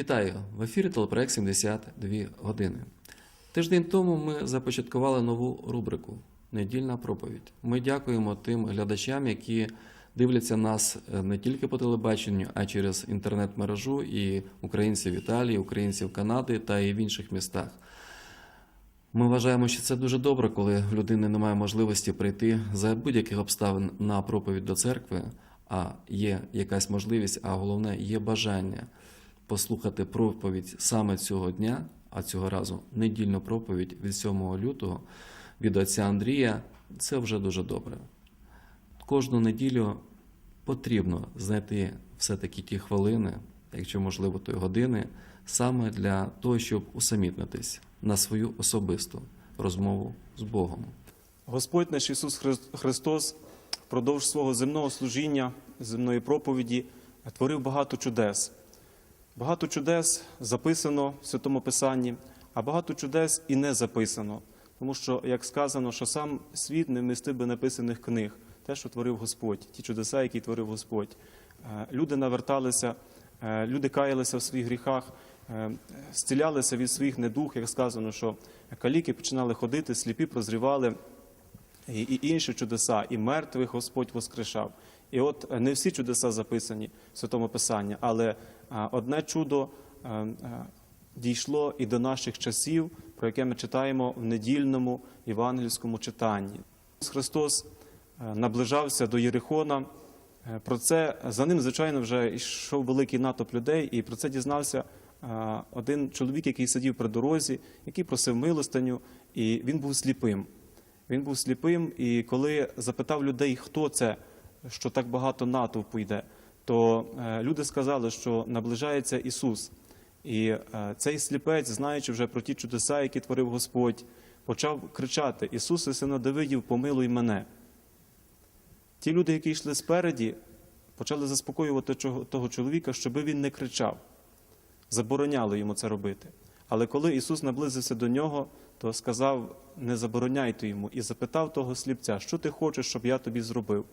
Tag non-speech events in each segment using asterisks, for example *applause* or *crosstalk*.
Вітаю! В ефірі телепроект 72 години. Тиждень тому ми започаткували нову рубрику Недільна проповідь. Ми дякуємо тим глядачам, які дивляться нас е, не тільки по телебаченню, а через інтернет-мережу і українців Італії, українців Канади та і в інших містах. Ми вважаємо, що це дуже добре, коли в людини немає можливості прийти за будь-яких обставин на проповідь до церкви, а є якась можливість, а головне є бажання послухати проповідь саме цього дня, а цього разу недільну проповідь від 7 лютого від отця Андрія. Це вже дуже добре. Кожну неділю потрібно знайти все-таки ті хвилини, якщо можливо, то й години, саме для того, щоб усамітнитись на свою особисту розмову з Богом. Господь наш Ісус Хри- Христос впродовж свого земного служіння, земної проповіді творив багато чудес. Багато чудес записано в Святому Писанні, а багато чудес і не записано. Тому що, як сказано, що сам світ не вмістив би написаних книг, те, що творив Господь, ті чудеса, які творив Господь. Е, Люди наверталися, е, люди каялися в своїх гріхах, е, зцілялися від своїх недух, як сказано, що каліки починали ходити, сліпі прозрівали, і, і інші чудеса, і мертвих Господь воскрешав. І от е, не всі чудеса записані в Святому Писанні, але одне чудо е, е, дійшло і до наших часів, про яке ми читаємо в недільному євангельському читанні. Христос е, наближався до Єрихона. Е, Про це за ним, звичайно, вже йшов великий натовп людей, і про це дізнався е, один чоловік, який сидів при дорозі, який просив милостиню, і він був сліпим. Він був сліпим, і коли запитав людей, хто це, що так багато натовпу йде, то е, люди сказали, що наближається Ісус. І е, цей сліпець, знаючи вже про ті чудеса, які творив Господь, почав кричати: Ісусе, сина Давидів, помилуй мене. Ті люди, які йшли спереді, почали заспокоювати того чоловіка, щоби він не кричав. Забороняли йому це робити. Але коли Ісус наблизився до нього, то сказав: не забороняйте йому, і запитав того сліпця, що ти хочеш, щоб я тобі зробив.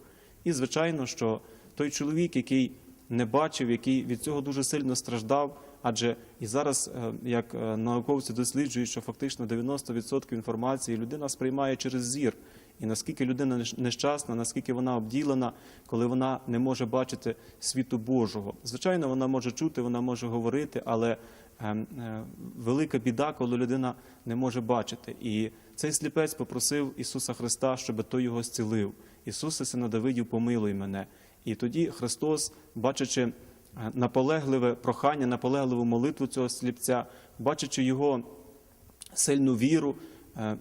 І звичайно, що той чоловік, який не бачив, який від цього дуже сильно страждав, адже і зараз, е, як е, науковці досліджують, що фактично 90% інформації людина сприймає через зір. І наскільки людина нещасна, наскільки вона обділена, коли вона не може бачити світу Божого. Звичайно, вона може чути, вона може говорити, але ем, е, велика біда, коли людина не може бачити. І цей сліпець попросив Ісуса Христа, щоб той його зцілив. Ісусе, сина Давидів, помилуй мене. І тоді Христос, бачачи е, наполегливе прохання, наполегливу молитву цього сліпця, бачачи його сильну віру, е,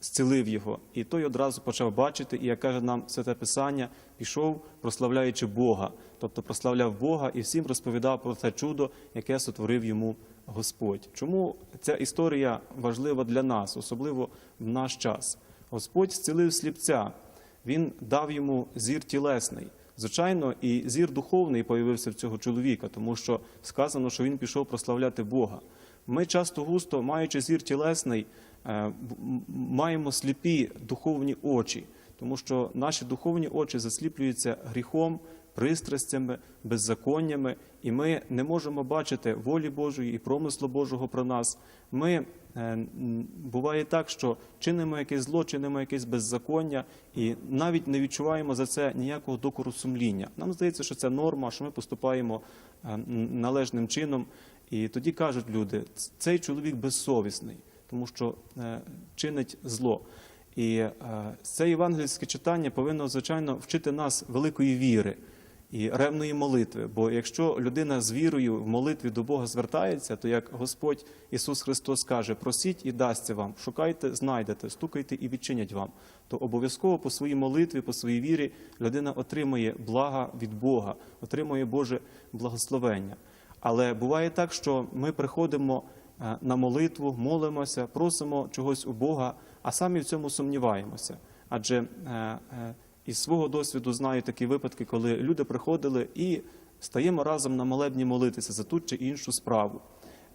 зцілив його. І той одразу почав бачити, і як каже нам святе Писання, пішов, прославляючи Бога, тобто прославляв Бога і всім розповідав про це чудо, яке сотворив йому Господь. Чому ця історія важлива для нас, особливо в наш час? Господь зцілив сліпця, він дав йому зір тілесний. Звичайно, і зір духовний появився в цього чоловіка, тому що сказано, що він пішов прославляти Бога. Ми часто густо, маючи зір тілесний, е, маємо сліпі духовні очі, тому що наші духовні очі засліплюються гріхом, пристрастями, беззаконнями, і ми не можемо бачити волі Божої і промислу Божого про нас. Ми е, буває так, що чинимо якесь зло, чинимо якесь беззаконня, і навіть не відчуваємо за це ніякого докору сумління. Нам здається, що це норма, що ми поступаємо е, належним чином. І тоді кажуть люди, цей чоловік безсовісний, тому що е, чинить зло. І це євангельське читання повинно, звичайно, вчити нас великої віри і ревної молитви. Бо якщо людина з вірою в молитві до Бога звертається, то як Господь Ісус Христос каже: просіть і дасться вам, шукайте, знайдете, стукайте і відчинять вам, то обов'язково по своїй молитві, по своїй вірі людина отримує блага від Бога, отримує Боже благословення. Але буває так, що ми приходимо е, на молитву, молимося, просимо чогось у Бога, а самі в цьому сумніваємося. Адже е, е, із свого досвіду знаю такі випадки, коли люди приходили і стаємо разом на молебні молитися за ту чи іншу справу.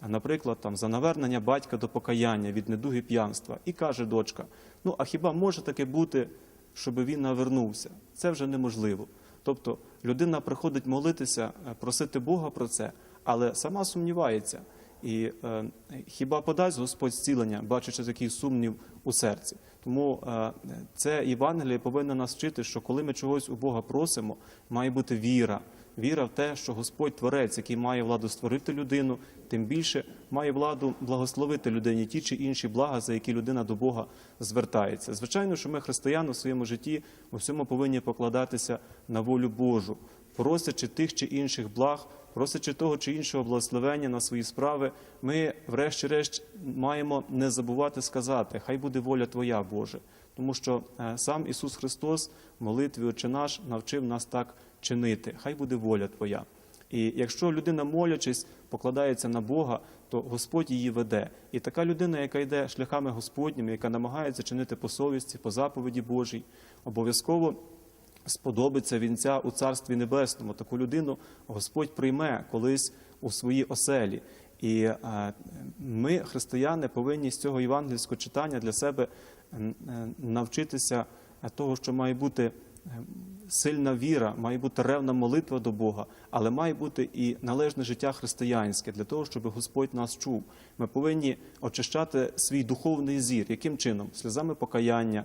Наприклад, там за навернення батька до покаяння від недуги п'янства. І каже дочка: ну а хіба може таке бути, щоб він навернувся? Це вже неможливо. Тобто людина приходить молитися, е, просити Бога про це, але сама сумнівається. І е, хіба подасть Господь зцілення, бачачи такий сумнів у серці? Тому е, це Євангеліє повинно нас вчити, що коли ми чогось у Бога просимо, має бути віра. Віра в те, що Господь Творець, який має владу створити людину, тим більше має владу благословити людині ті чи інші блага, за які людина до Бога звертається. Звичайно, що ми, християни, в своєму житті у всьому повинні покладатися на волю Божу, просячи тих чи інших благ, просячи того чи іншого благословення на свої справи, ми, врешті-решт, маємо не забувати сказати: Хай буде воля Твоя, Боже. Тому що е, сам Ісус Христос в молитві Отче наш навчив нас так чинити. Хай буде воля Твоя. І якщо людина, молячись, покладається на Бога, то Господь її веде. І така людина, яка йде шляхами Господніми, яка намагається чинити по совісті, по заповіді Божій, обов'язково сподобиться вінця у Царстві Небесному. Таку людину Господь прийме колись у своїй оселі. І е, ми, християни, повинні з цього євангельського читання для себе е, навчитися е, того, що має бути сильна віра, має бути ревна молитва до Бога, але має бути і належне життя християнське для того, щоб Господь нас чув. Ми повинні очищати свій духовний зір. Яким чином? Сльозами покаяння,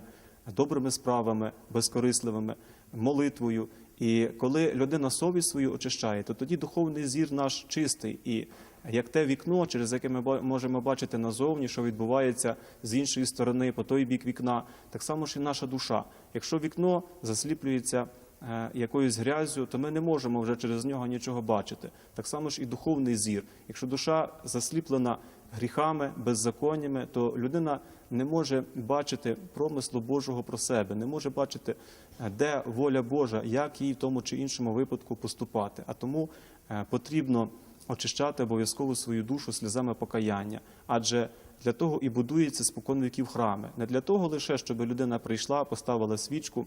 добрими справами, безкорисливими, молитвою. І коли людина совість свою очищає, то тоді духовний зір наш чистий. І як те вікно, через яке ми можемо бачити назовні, що відбувається з іншої сторони, по той бік вікна, так само ж і наша душа. Якщо вікно засліплюється е, якоюсь грязю, то ми не можемо вже через нього нічого бачити. Так само ж і духовний зір. Якщо душа засліплена гріхами, беззаконнями, то людина не може бачити промислу Божого про себе, не може бачити, е, де воля Божа, як їй в тому чи іншому випадку поступати. А тому е, потрібно очищати обов'язково свою душу сльозами покаяння, адже для того і будується спокон віків храми, не для того лише, щоб людина прийшла, поставила свічку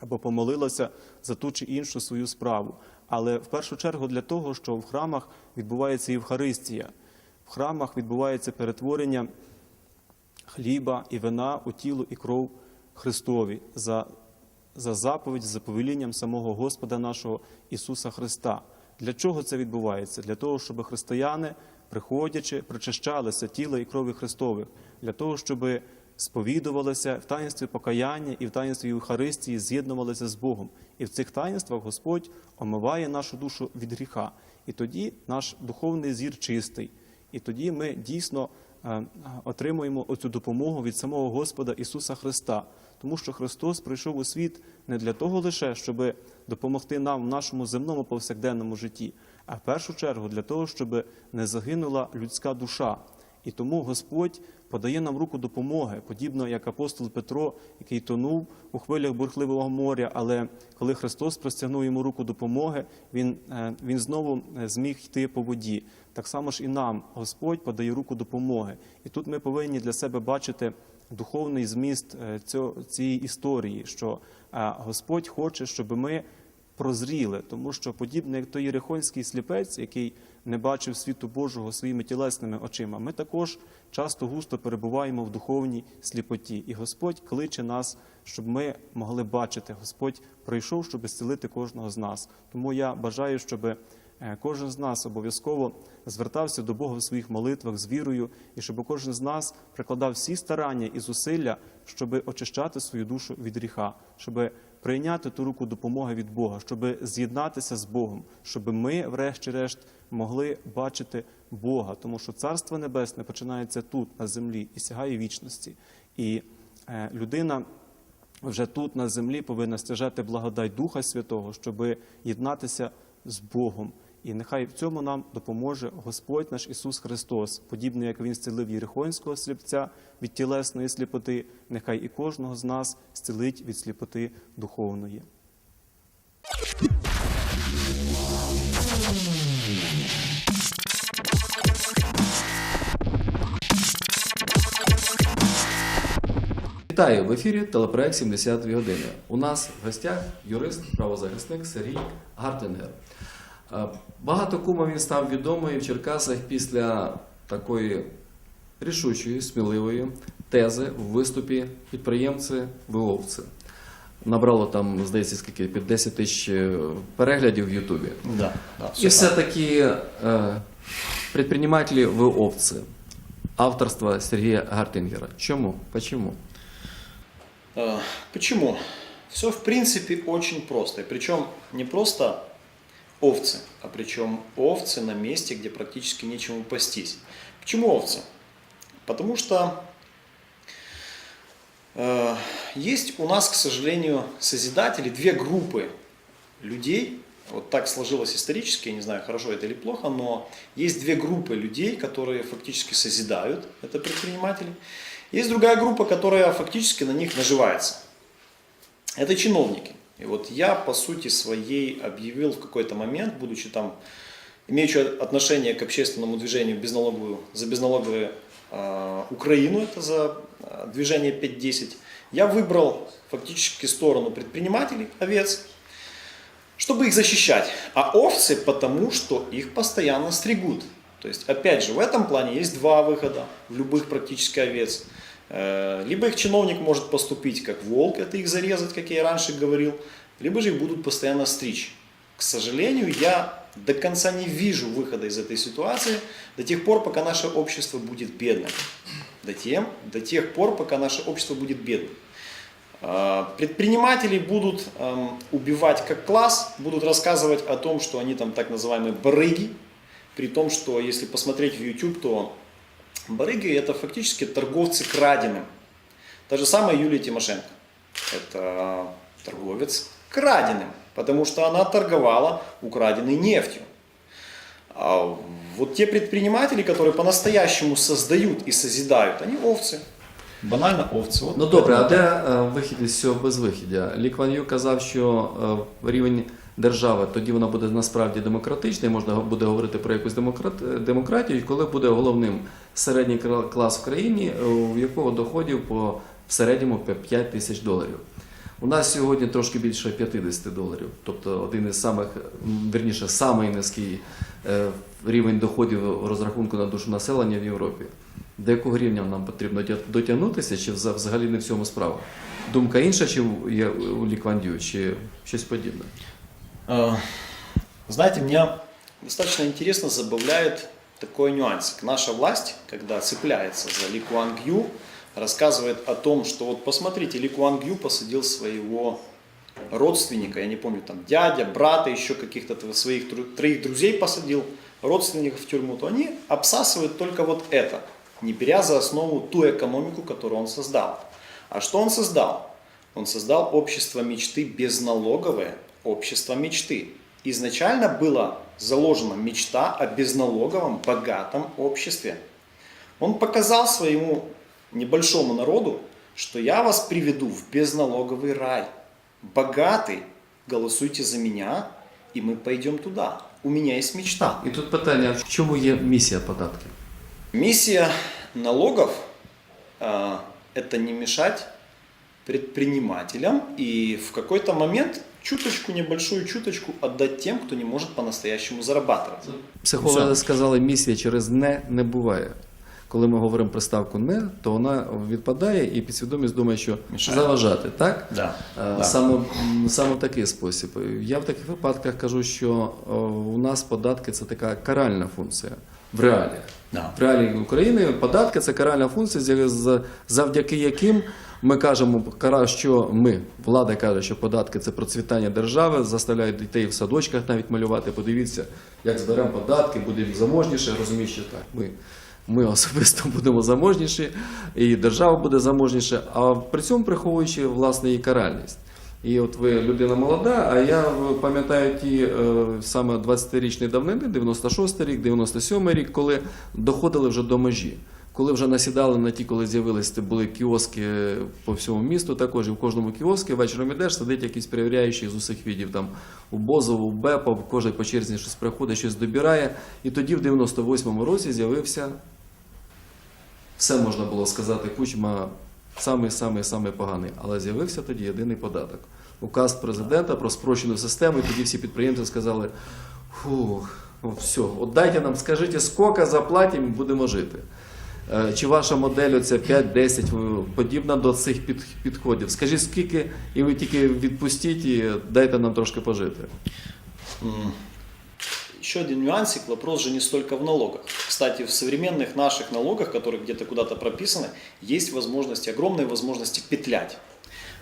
або помолилася за ту чи іншу свою справу, але в першу чергу для того, що в храмах відбувається Євхаристія, в храмах відбувається перетворення хліба і вина у тіло і кров Христові за, за заповідь, за повелінням самого Господа нашого Ісуса Христа. Для чого це відбувається? Для того, щоб християни, приходячи, причащалися тіла і крові Христових, для того, щоб сповідувалися в таїнстві покаяння і в таїнстві Євхаристії з'єднувалися з Богом. І в цих таїнствах Господь омиває нашу душу від гріха. І тоді наш духовний зір чистий. І тоді ми дійсно е, отримуємо оцю допомогу від самого Господа Ісуса Христа, тому що Христос прийшов у світ не для того лише, щоб допомогти нам в нашому земному повсякденному житті, а в першу чергу для того, щоб не загинула людська душа. І тому Господь подає нам руку допомоги, подібно як апостол Петро, який тонув у хвилях бурхливого моря, але коли Христос простягнув йому руку допомоги, він, е, він знову е, зміг йти по воді. Так само ж і нам Господь подає руку допомоги. І тут ми повинні для себе бачити духовний зміст е, цієї історії, що Господь хоче, щоб ми прозріли, тому що подібно як той єрихонський сліпець, який не бачив світу Божого своїми тілесними очима, ми також часто густо перебуваємо в духовній сліпоті. І Господь кличе нас, щоб ми могли бачити. Господь прийшов, щоб зцілити кожного з нас. Тому я бажаю, щоб е, кожен з нас обов'язково звертався до Бога в своїх молитвах з вірою, і щоб кожен з нас прикладав всі старання і зусилля, щоб очищати свою душу від гріха, щоб прийняти ту руку допомоги від Бога, щоб з'єднатися з Богом, щоб ми, врешті-решт, могли бачити Бога, тому що Царство Небесне починається тут, на землі, і сягає вічності. І е, людина вже тут, на землі, повинна стяжати благодать Духа Святого, щоб єднатися з Богом. І нехай в цьому нам допоможе Господь наш Ісус Христос, подібно як Він зцілив Єрихонського сліпця від тілесної сліпоти, нехай і кожного з нас зцілить від сліпоти духовної. Вітаю в ефірі телепроект 72 години. У нас в гостях юрист, правозахисник Сергій Гартенгер. Е, Багато кума він став відомий в Черкасах після такої рішучої, сміливої тези в виступі підприємці-виловці. набрало там, здається, скільки під 10 тисяч е, переглядів в Ютубі. Да, да, І все так. все-таки э, предприниматели вы овцы. Авторство Сергея Гартингера. Чему? Почему? Э, Почему? Все в принципе очень просто. И причем не просто овцы, а причем овцы на месте, где практически нечему пастись. Почему овцы? Потому что э, есть у нас, к сожалению, созидатели, две группы людей. Вот так сложилось исторически, я не знаю, хорошо это или плохо, но есть две группы людей, которые фактически созидают, это предприниматели. Есть другая группа, которая фактически на них наживается. Это чиновники. И вот я, по сути своей, объявил в какой-то момент, будучи там, имеющий отношение к общественному движению безналоговую, за безналоговую э, Украину, это за э, движение 5.10, я выбрал фактически сторону предпринимателей, овец, чтобы их защищать. А овцы потому, что их постоянно стригут. То есть, опять же, в этом плане есть два выхода в любых практически овец. Э, Либо их чиновник может поступить как волк, это их зарезать, как я и раньше говорил, либо же их будут постоянно стричь. К сожалению, я до конца не вижу выхода из этой ситуации до тех пор, пока наше общество будет бедным. До, тем, до тех пор, пока наше общество будет бедным. А, Предприниматели будут эм, убивать как класс, будут рассказывать о том, что они там так называемые барыги, при том, что если посмотреть в YouTube, то барыги это фактически торговцы краденым. Та же самая Юлия Тимошенко. Это торговец краденым, потому что она торговала украденной нефтью. А вот те предприниматели, которые по-настоящему создают и созидают, они овцы. Банально овцы. Вот Ну добре, а де е, вихід із цього безвихідя? Лі Кван Ю казав, що е, рівень держави тоді вона буде насправді демократична, і можна буде говорити про якусь демократію, коли буде головним середній клас в країні, е, у якого доходів по в середньому 5 тисяч доларів. У нас сьогодні трошки більше 50 доларів, тобто один із самих, м, вірніше, самий низький е, рівень доходів розрахунку на душу населення в Європі. До якого рівня нам потрібно дотягнутися, чи взагалі не в цьому справа? Думка інша, чи у Ліквандію, чи щось подібне? Э, Знаете, меня достаточно интересно забавляет такой нюансик. Наша власть, когда цепляется за Ли Куан Гю, рассказывает о том, что вот посмотрите, Ли Куан Гю посадил своего родственника, я не помню, там дядя, брата, еще каких-то своих троих друзей посадил, родственников в тюрьму, то они обсасывают только вот это, не беря за основу ту экономику, которую он создал. А что он создал? Он создал общество мечты безналоговое, общество мечты. Изначально была заложена мечта о безналоговом, богатом обществе. Он показал своему небольшому народу, что я вас приведу в безналоговый рай. Богатый, голосуйте за меня, и мы пойдем туда. У меня есть мечта. І тут питання: в чому є місія податків? Миссия налогов а, это не мешать предпринимателям и в какой-то момент чуточку, небольшую чуточку отдать тем, кто не может по-настоящему зарабатывать. Психологи сказали, місія через не не буває. Коли ми говоримо про ставку не, то вона відпадає і підсвідомість думає, що Мішає. заважати, так? Да. Е, Да. Саме, саме в такий спосіб. Я в таких випадках кажу, що е, у нас податки це така каральна функція в реаліях. Да. В реалії України податки це каральна функція, завдяки яким ми кажемо, що ми, влада каже, що податки це процвітання держави, заставляють дітей в садочках навіть малювати. Подивіться, як зберемо податки, будемо заможніше. Розумію, що так. Ми, особисто *laughs* будемо заможніші, і держава буде заможніша, а при цьому приховуючи власне її каральність. І от ви людина молода, а я пам'ятаю ті е, саме 20-річні давнини, 96 рік, 97 рік, коли доходили вже до межі. Коли вже насідали на ті, коли з'явилися були кіоски по всьому місту, також і в кожному кіоску вечором ідеш, сидить якийсь перевіряючий з усіх відів, там у Бозову, у Бепа, кожен по черзі щось приходить, щось добирає. І тоді, в 98-му році, з'явився все можна було сказати, кучма самий самий самий поганий, але з'явився тоді єдиний податок. Указ президента про спрощену систему, і тоді всі підприємці сказали: фух, все, от дайте нам, скажіть, скільки заплатимо, будемо жити. Е, Чи ваша модель оця 5-10 в- подібна до цих під, підходів? Скажіть, скільки, і ви тільки відпустіть і дайте нам трошки пожити. Еще один нюансик, вопрос же не столько в налогах. Кстати, в современных наших налогах, которые где-то куда-то прописаны, есть возможности, огромные возможности петлять.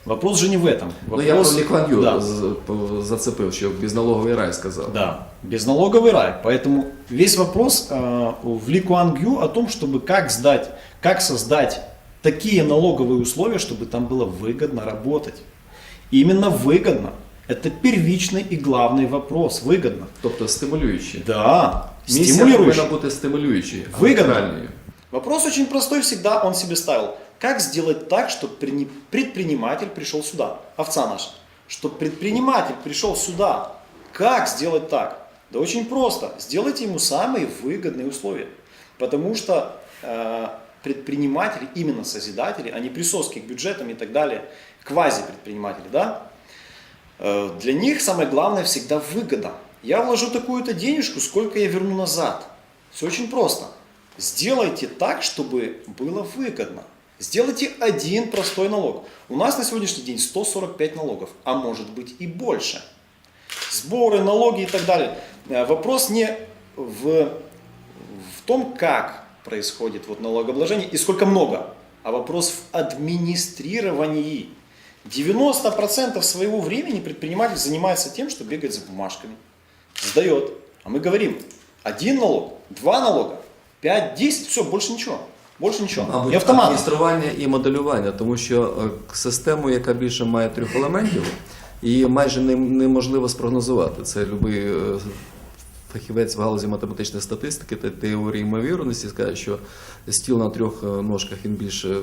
Вопрос же не в этом. Ну я про Вопрос- Лікван'ю Да. з- по- зацепив, що безналоговий рай сказав. Да, безналоговый рай. Поэтому весь вопрос э, в Ли Куан Гю о том, чтобы как сдать, как создать такие налоговые условия, чтобы там было выгодно работать. Именно выгодно. Это первичный и главный вопрос. Выгодно. Тобто стимулюючі. Да, Місія стимулирующий. повинна бути стимулюючою. а Выгодно. нейтральною. Вопрос очень простой всегда он себе ставил. как сделать так, чтобы предприниматель пришел сюда? Овца наша. Чтобы предприниматель пришел сюда. Как сделать так? Да очень просто. Сделайте ему самые выгодные условия. Потому что э, предприниматели, именно созидатели, а не присоски к бюджетам и так далее, квази-предприниматели, да, Э, Для них самое главное всегда выгода. Я вложу такую-то денежку, сколько я верну назад. Все очень просто. Сделайте так, чтобы было выгодно. Сделайте один простой налог. У нас на сегодняшний день 145 налогов, а может быть и больше. Сборы, налоги и так далее. Э, Вопрос не в, в том, как происходит вот налогообложение и сколько много, а вопрос в администрировании. 90% своего времени предприниматель занимается тем, что бегает за бумажками, сдает. А мы говорим, один налог, два налога, пять, десять, все, больше ничего. Больше ничего. Мабуть, и автомат. адміністрування і моделювання, тому що е, систему, яка більше має трьох елементів, її майже неможливо спрогнозувати. Це будь-який фахівець в галузі математичної статистики та теорії ймовірності скаже, що стіл на трьох е, ножках він більше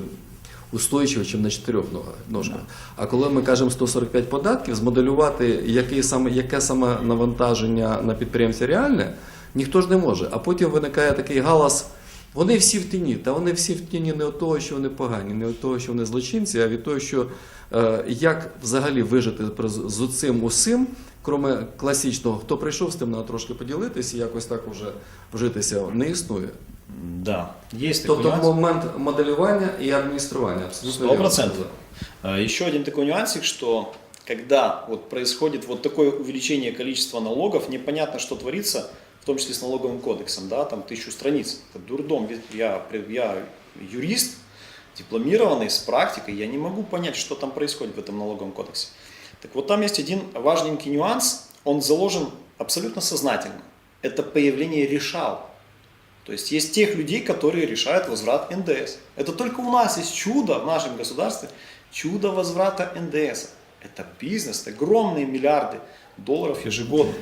устойчивий, ніж на чотирьох ножках. А коли ми кажемо 145 податків, змоделювати, який саме, яке саме навантаження на підприємця реальне, ніхто ж не може. А потім виникає такий галас. Вони всі в тіні, та вони всі в тіні не від того, що вони погані, не від того, що вони злочинці, а від того, що е, як взагалі вижити з цим усім, кроме класичного, хто прийшов з тим, треба трошки поділитися, і якось так уже вжитися, не існує. Да, такой Тобто нюанс. момент моделювання і адміністрування. Абсолютно Сто вірно процентов. Э, Еще один такой нюансик, что когда вот происходит вот такое увеличение количества налогов, непонятно, что творится, в том числе с налоговым кодексом, да, там тысячу страниц. Это дурдом. Я, я юрист, дипломированный, с практикой, я не могу понять, что там происходит в этом налоговом кодексе. Так вот там есть один важненький нюанс, он заложен абсолютно сознательно. Это появление решал. То есть есть тех людей, которые решают возврат НДС. Это только у нас есть чудо в нашем государстве, чудо возврата НДС. Это бизнес, это огромные миллиарды долларов ежегодно.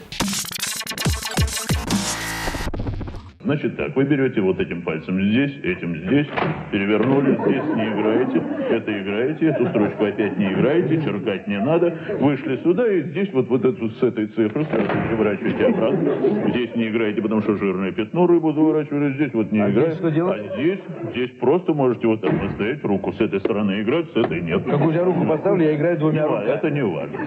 Значит так, вы берете вот этим пальцем здесь, этим здесь, перевернули, здесь не играете, это играете, эту строчку опять не играете, черкать не надо, вышли сюда и здесь вот, вот эту с этой цифры сразу переворачиваете обратно, здесь не играете, потому что жирное пятно рыбу заворачивали, здесь вот не играете, что делать? а здесь, здесь просто можете вот так поставить руку, с этой стороны играть, с этой нет. Какую я руку поставлю, я играю двумя руками. это не важно.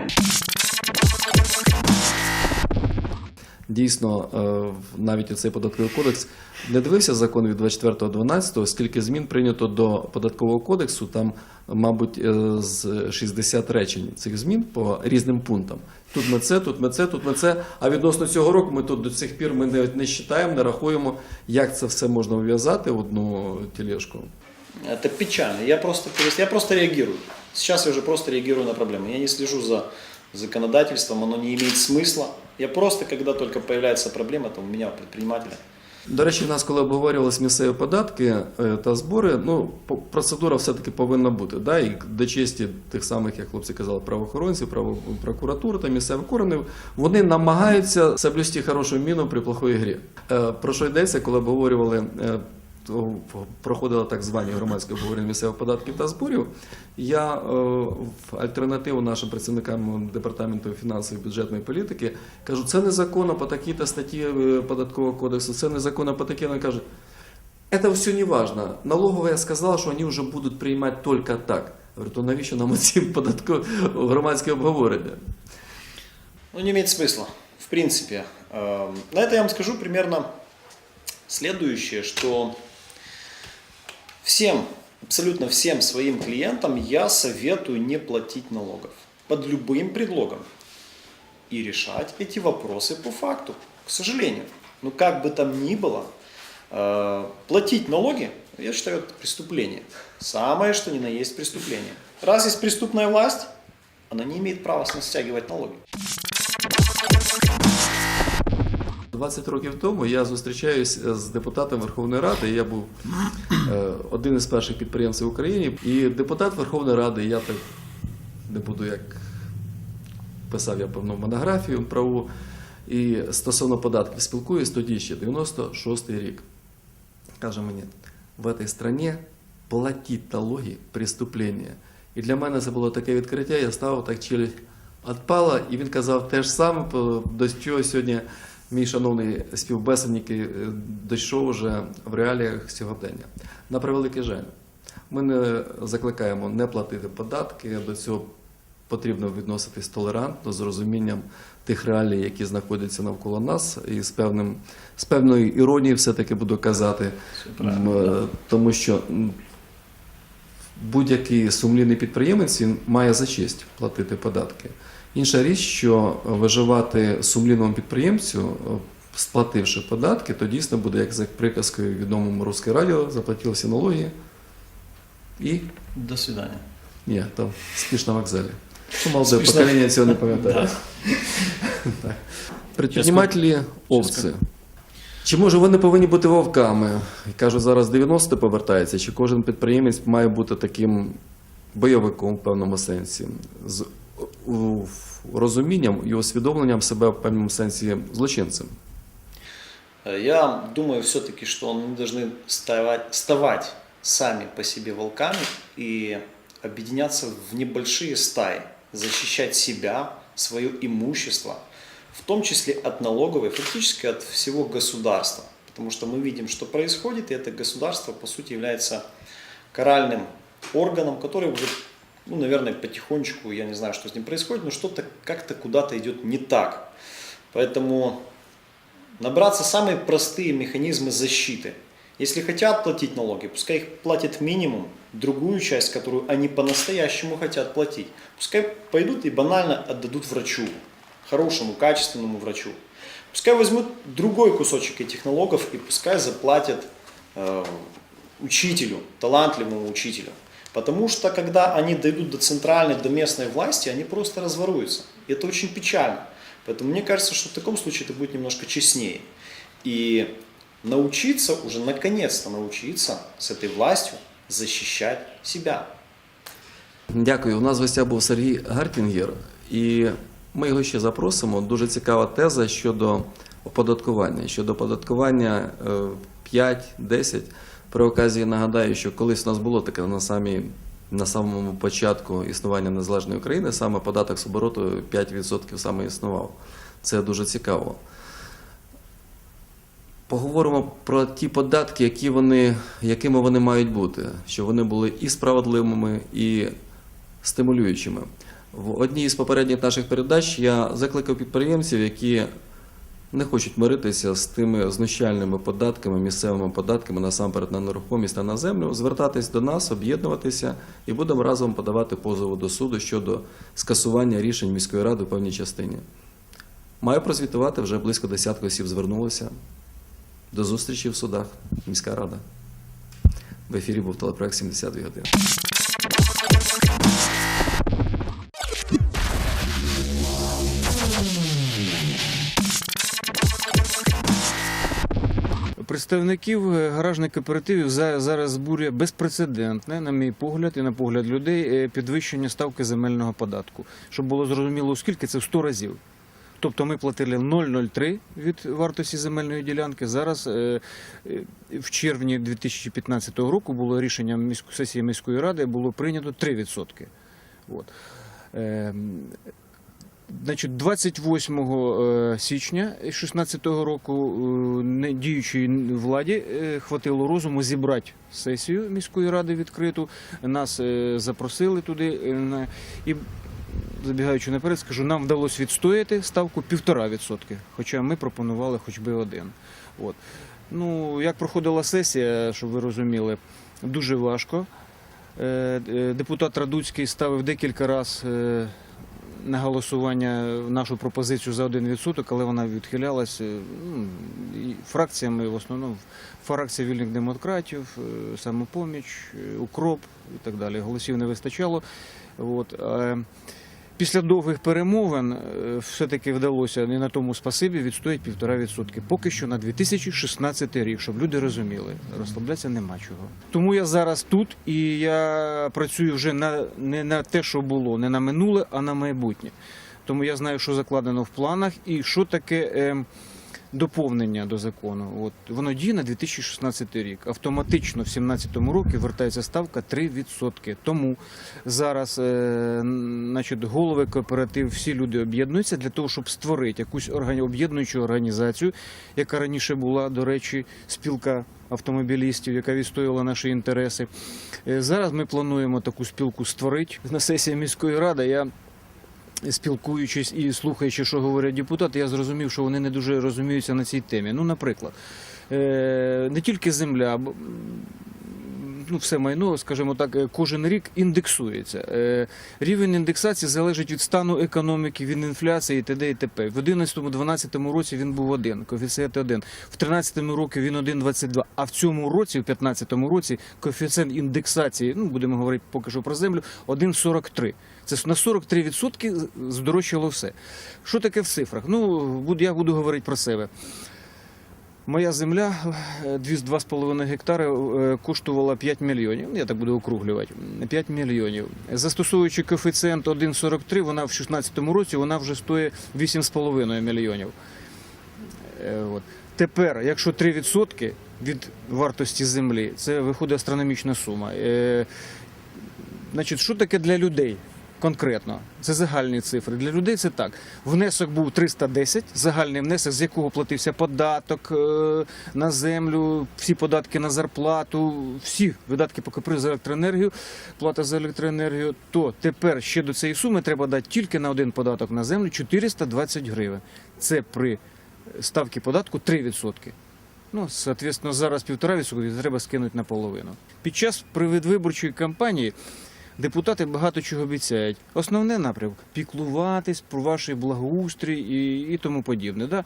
Дійсно, е, навіть у цей податковий кодекс не дивився закон від 24.12, скільки змін прийнято до податкового кодексу, там, мабуть, е, з 60 речень цих змін по різним пунктам. Тут ми це, тут ми це, тут ми це. А відносно цього року ми тут до цих пір ми не, не вважаємо, не рахуємо, як це все можна вв'язати в одну тележку. Это печально. Я просто, перес- я просто реагирую. Сейчас я уже просто реагирую на проблемы. Я не слежу за законодательством, оно не имеет смысла. Я просто, когда только появляется проблема, то у меня, у предпринимателя, До речі, в нас, коли обговорювалися місцеві податки е, та збори, ну процедура все-таки повинна бути. Да? І до честі тих самих, як хлопці казали, правоохоронців, право, прокуратури та місцевих органів, вони намагаються соблюсти хорошу міну при плохої грі. Е, Про що йдеться, коли обговорювали. е, то проходило так звані громадські обговорення місцевих податків та зборів. Я е, в альтернативу нашим працівникам департаменту фінансів і бюджетної політики кажу, це незаконно по такій-то статті е, податкового кодексу, це незаконно по такій. Вони кажуть, это все не важно. Налоговая сказала, що вони вже будуть приймати тільки так. Говорю, то навіщо нам ці податкові громадські обговорення? ну, не имеет смысла, в принципе. Эм, На это я вам скажу примерно следующее, что Всем, абсолютно всем своим клиентам я советую не платить налогов под любым предлогом и решать эти вопросы по факту, к сожалению. Ну как бы там ни было, э, платить налоги, я считаю, это преступление. Самое, что ни на есть преступление. Раз есть преступная власть, она не имеет права с нас стягивать налоги. 20 років тому я зустрічаюсь з депутатом Верховної Ради. Я був е, один із перших підприємців в Україні. І депутат Верховної Ради, я так не буду як писав я певну монографію праву. І стосовно податків спілкуюсь тоді ще 96-й рік. Каже мені, в цій країні платити налоги преступлення. І для мене це було таке відкриття, я став так челюсть відпала, і він казав те ж саме, до чого сьогодні мій шановний співбесідник е, дійшов вже в реаліях сьогодення. На превеликий жаль, ми не закликаємо не платити податки, до цього потрібно відноситись толерантно, з розумінням тих реалій, які знаходяться навколо нас, і з певним з певною іронією все-таки буду казати, е, тому що будь-який сумлінний підприємець він має за честь платити податки. Інша річ, що виживати сумлінному підприємцю, е, сплативши податки, то дійсно буде як за приказкою відомому Русське радіо, заплатив всі налоги і До свидания. ні, там спіш на вокзалі. Ну, молоде Спіш на- покоління цього не пам'ятає. *laughs* Предпринимателі овці. Чи може вони повинні бути вовками? Кажуть, зараз 90 повертається, чи кожен підприємець має бути таким бойовиком в певному сенсі, з розумінням і усвідомленням себе в певному сенсі злочинцем. Э, Я думаю все-таки, что они должны ставать, ставать сами по себе волками и объединяться в небольшие стаи, защищать себя, свое имущество, в том числе от налоговой, фактически от всего государства. Потому что мы видим, что происходит, и это государство, по сути, является каральным органом, который уже, ну, наверное, потихонечку, я не знаю, что с ним происходит, но что-то как-то куда-то идет не так. Поэтому набраться самые простые механизмы защиты. Если хотят платить налоги, пускай их платят минимум, другую часть, которую они по-настоящему хотят платить, пускай пойдут и банально отдадут врачу, хорошему, качественному врачу. Пускай возьмут другой кусочек этих налогов и пускай заплатят э, учителю, талантливому учителю. Потому что когда они дойдут до центральной, до местной власти, они просто разворуются. И это очень печально. Поэтому мне кажется, что в таком случае это будет немножко честнее. И научиться, уже наконец-то научиться с этой властью защищать себя. Дякую. У нас в гостях був Сергій Гартінгер, і ми його ще запросимо. Дуже цікава теза щодо оподаткування. Щодо оподаткування е, 5-10. При оказії нагадаю, що колись у нас було таке на самій. На самому початку існування незалежної України саме податок з обороту 5% саме існував. Це дуже цікаво. Поговоримо про ті податки, які вони, якими вони мають бути, щоб вони були і справедливими, і стимулюючими. В одній із попередніх наших передач я закликав підприємців, які не хочуть миритися з тими знущальними податками, місцевими податками насамперед на нерухомість та на землю, звертатись до нас, об'єднуватися і будемо разом подавати позови до суду щодо скасування рішень міської ради в певній частині. Маю прозвітувати, вже близько десятки осіб звернулося. До зустрічі в судах. Міська рада. В ефірі був телепроект 72 години. Представників е, гаражних кооперативів зараз збурює безпрецедентне, на мій погляд, і на погляд людей, е, підвищення ставки земельного податку. Щоб було зрозуміло, скільки це в 100 разів. Тобто ми платили 0,03 від вартості земельної ділянки. Зараз е, в червні 2015 року було рішення сесії міської ради, було прийнято 3%. От. Значить, 28 е, січня 2016 року е, діючій владі е, хватило розуму зібрати сесію міської ради відкриту. Нас запросили туди. І забігаючи наперед, скажу, нам вдалося відстояти ставку 1,5%, хоча ми пропонували хоч би один. От. Ну, як проходила сесія, щоб ви розуміли, дуже важко. Депутат Радуцький ставив декілька разів на голосування нашу пропозицію за 1%, але вона відхилялася ну, фракціями, в основному фракція вільних демократів, е, самопоміч, е, укроп і так далі. Голосів не вистачало. От. Після довгих перемовин е, все-таки вдалося не на тому спасибі відстоять півтора відсотки. Поки що на 2016 рік, щоб люди розуміли, розслаблятися нема чого. Тому я зараз тут і я працюю вже на не на те, що було, не на минуле, а на майбутнє. Тому я знаю, що закладено в планах і що таке. Е, Доповнення до закону, от воно діє на 2016 рік. Автоматично в 2017 році вертається ставка 3%. Тому зараз, е, значить, голови кооператив, всі люди об'єднуються для того, щоб створити якусь об'єднуючу організацію, яка раніше була, до речі, спілка автомобілістів, яка відстоювала наші інтереси. Е, Зараз ми плануємо таку спілку створити на сесії міської ради. Я спілкуючись і слухаючи, що говорять депутати, я зрозумів, що вони не дуже розуміються на цій темі. Ну, наприклад, е, не тільки земля, ну, все майно, скажімо так, е, кожен рік індексується. Е, Рівень індексації залежить від стану економіки, від інфляції і т.д. і т.п. В 2011-2012 році він був один, коефіцієнт один. В 2013 році він 1,22. А в цьому році, в 2015 році, коефіцієнт індексації, ну будемо говорити поки що про землю, 1,43. Це на 43% здорожчало все. Що таке в цифрах? Ну, я буду говорити про себе. Моя земля е, 2,5 гектари е, коштувала 5 мільйонів. Я так буду округлювати. 5 мільйонів. Застосовуючи коефіцієнт 1,43, вона в 2016 році вона вже стоїть 8,5 мільйонів. Е, От. Тепер, якщо 3% від вартості землі, це виходить астрономічна сума. Е, Значить, що таке для людей конкретно? Це загальні цифри. Для людей це так. Внесок був 310, загальний внесок, з якого платився податок е, на землю, всі податки на зарплату, всі видатки по КПР за електроенергію, плата за електроенергію. То тепер ще до цієї суми треба дати тільки на один податок на землю 420 гривень. Це при ставці податку 3%. Ну, соответственно, зараз півтора відсотка треба скинути наполовину. Під час предвиборчої кампанії депутати багато чого обіцяють. Основне напрямок піклуватись про ваш благоустрій і, і тому подібне. Да?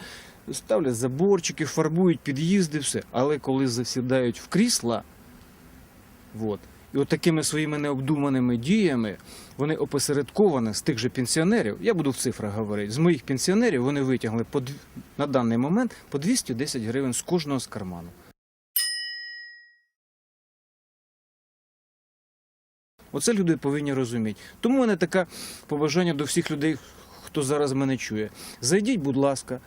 Ставлять заборчики, фарбують під'їзди, все. Але коли засідають в крісла, от, і от такими своїми необдуманими діями вони опосередковано з тих же пенсіонерів, я буду в цифрах говорити, з моїх пенсіонерів вони витягли по, на даний момент по 210 гривень з кожного з карману. Оце люди повинні розуміти. Тому в мене таке побажання до всіх людей, хто зараз мене чує. Зайдіть, будь ласка,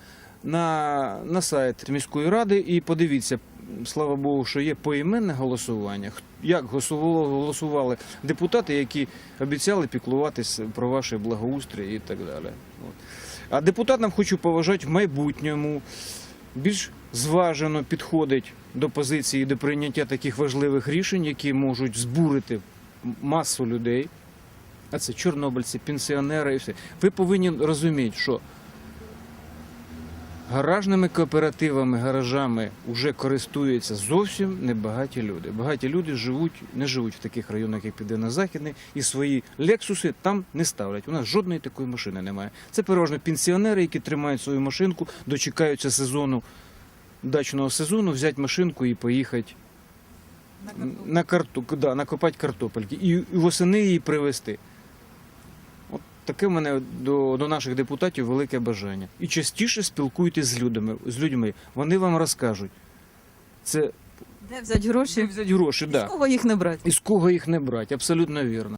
на, на сайт міської ради і подивіться, слава Богу, що є поіменне голосування. Як голосували, депутати, які обіцяли піклуватись про ваше благоустрій і так далі. От. А депутатам хочу поважати в майбутньому більш зважено підходить до позиції до прийняття таких важливих рішень, які можуть збурити масу людей. А це чорнобильці, пенсіонери і все. Ви повинні розуміти, що гаражними кооперативами, гаражами вже користуються зовсім небагаті люди. Багаті люди живуть, не живуть в таких районах, як Південно Західний, і свої лексуси там не ставлять. У нас жодної такої машини немає. Це переважно пенсіонери, які тримають свою машинку, дочекаються сезону дачного сезону, взяти машинку і поїхати на карту, да, накопати картопельки і, восени її привезти. От таке в мене до, до наших депутатів велике бажання. І частіше спілкуйтесь з людьми, з людьми. Вони вам розкажуть. Це Де взяти гроші? взяти гроші, З кого їх не брати? І з кого їх не брати, абсолютно вірно.